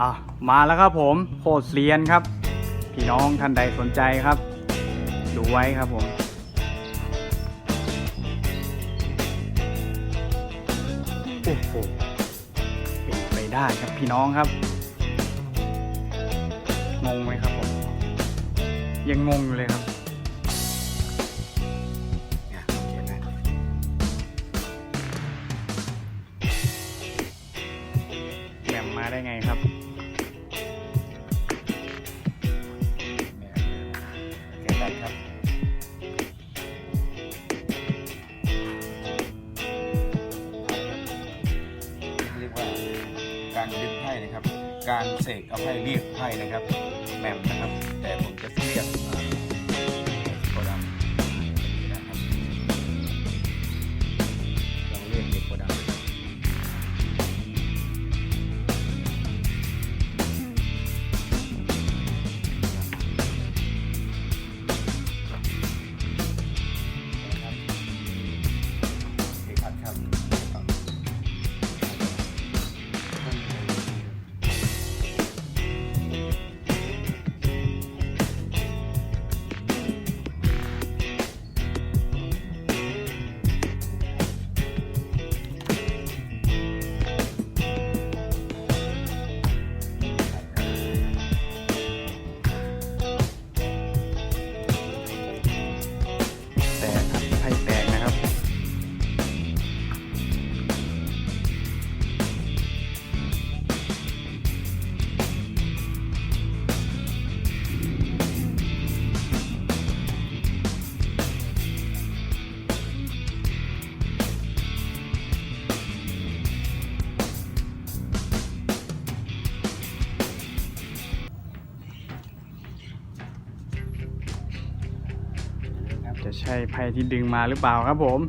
อะมาแล้วครับผมโคตรเซียนครับ พี่น้องท่านใดสนใจครับ ดูไว้ครับผมโอ้โหเป็นไปได้ครับพี่น้องครับ งงไหมครับผม ยังงงอยู่เลยครับแหม่มมาได้ไงครับ การเสกเอภัยเรียกไพ่นะครับแหม่มนะครับ แต่ผมจะเรียก ใช่ไพ่ที่ดึงมาหรือเปล่าครับผม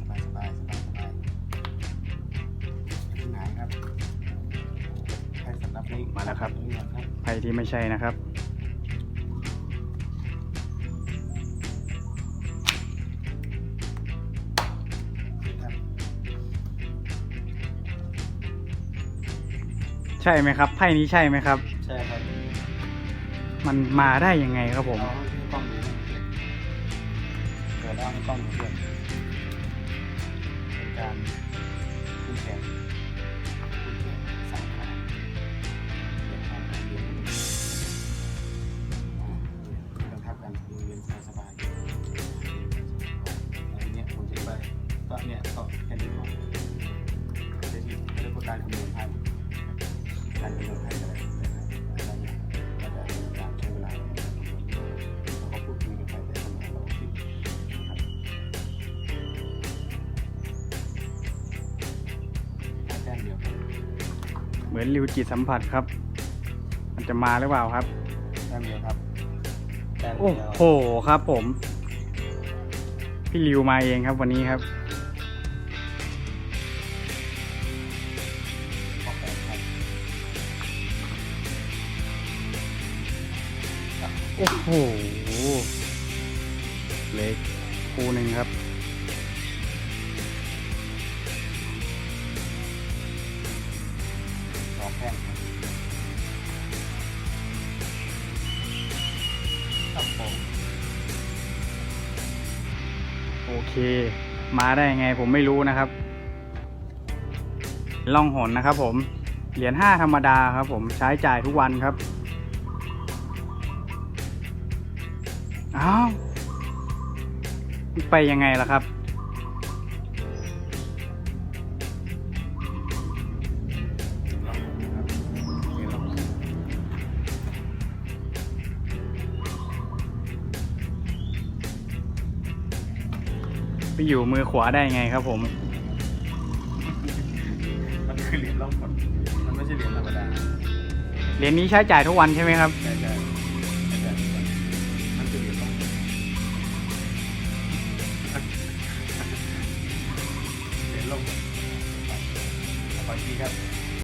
สบายสบายสบายสบายที่ไหนครับใครสำหรับนี้มาแล้วครับตงนี้ก่อนครับไพ่ที่ไม่ใช่นะครับครับ ใช่ไหมครับไพ่นี้ใช่ไหมครับ ใช่ครับมันมาได้ยังไงครับผม เอาให้กล้องดูนะเปิดเอาให้กล้องดูด้วยเป็นการขึ้นแขนขึ้นแขนสามขาเดี๋ยวทำให้เรียนรู้อ่าไม่ต้องทับกันเรียนสบายๆอันเนี้ยผมจะไปก็เนี่ยก็แค่นี้ก่อนเดี๋ยวที่เรื่องของการคำนวณให้ การคำนวณให้อะไรนะครับแล้วเนี่ยก็จะเป็นการใช้เวลาในการคำนวณเราก็พูดคุยกันไปแต่ทำงานเราคิดนะครับถ้าแต้มเดียวกันเหมือนริวจิตสัมผัสครับ มันจะมาหรือเปล่าครับ แต้มเดียวครับแต้มโอ้เดียว โหครับผม พี่ริวมาเองครับวันนี้ครับ โอ้โหเล็กคู่หนึ่งครับ สองแต้มครับผมโอเค มาได้ยังไงผมไม่รู้นะครับ ล่องหนนะครับผม เหรียญห้าธรรมดาครับผมใช้จ่ายทุกวันครับ อ้าวไปยังไงล่ะครับ ไปอยู่มือขวาได้ไงครับผม มันคือเหรียญล่องหนมันไม่ใช่เหรียญธรรมดา เหรียญนี้ใช้จ่ายทุกวันใช่ไหมครับ ใช่ใช่